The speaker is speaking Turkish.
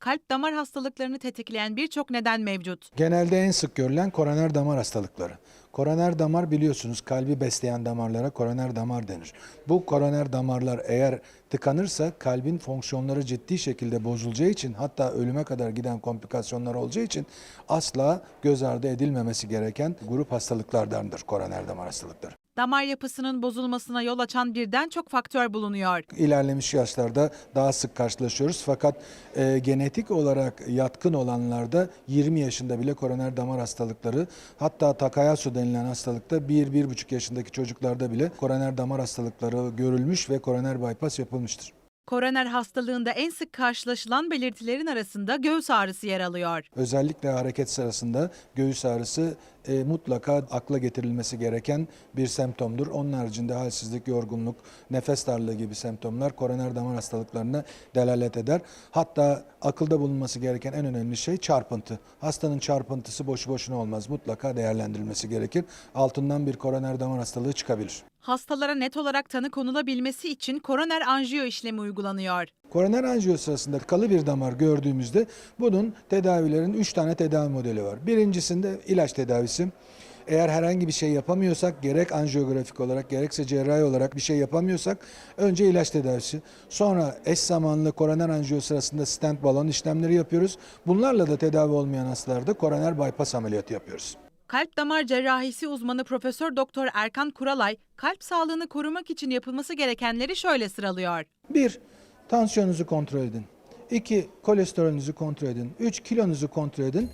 kalp damar hastalıklarını tetikleyen birçok neden mevcut. Genelde en sık görülen koroner damar hastalıkları. Koroner damar biliyorsunuz kalbi besleyen damarlara koroner damar denir. Bu koroner damarlar eğer tıkanırsa kalbin fonksiyonları ciddi şekilde bozulacağı için hatta ölüme kadar giden komplikasyonlar olacağı için asla göz ardı edilmemesi gereken grup hastalıklardandır koroner damar hastalıkları. Damar yapısının bozulmasına yol açan birden çok faktör bulunuyor. İlerlemiş yaşlarda daha sık karşılaşıyoruz fakat e, genetik olarak yatkın olanlarda 20 yaşında bile koroner damar hastalıkları hatta Takayasu denilen hastalıkta 1-1,5 yaşındaki çocuklarda bile koroner damar hastalıkları görülmüş ve koroner bypass yapılmıştır. Koroner hastalığında en sık karşılaşılan belirtilerin arasında göğüs ağrısı yer alıyor. Özellikle hareket sırasında göğüs ağrısı e, mutlaka akla getirilmesi gereken bir semptomdur. Onun haricinde halsizlik, yorgunluk, nefes darlığı gibi semptomlar koroner damar hastalıklarına delalet eder. Hatta akılda bulunması gereken en önemli şey çarpıntı. Hastanın çarpıntısı boşu boşuna olmaz. Mutlaka değerlendirilmesi gerekir. Altından bir koroner damar hastalığı çıkabilir. Hastalara net olarak tanı konulabilmesi için koroner anjiyo işlemi uygulanıyor. Koroner anjiyo sırasında kalı bir damar gördüğümüzde bunun tedavilerin 3 tane tedavi modeli var. Birincisinde ilaç tedavisi. Eğer herhangi bir şey yapamıyorsak gerek anjiyografik olarak gerekse cerrahi olarak bir şey yapamıyorsak önce ilaç tedavisi. Sonra eş zamanlı koroner anjiyo sırasında stent balon işlemleri yapıyoruz. Bunlarla da tedavi olmayan hastalarda koroner bypass ameliyatı yapıyoruz. Kalp damar cerrahisi uzmanı Profesör Doktor Erkan Kuralay, kalp sağlığını korumak için yapılması gerekenleri şöyle sıralıyor. 1. Tansiyonunuzu kontrol edin. 2. Kolesterolünüzü kontrol edin. 3. Kilonuzu kontrol edin.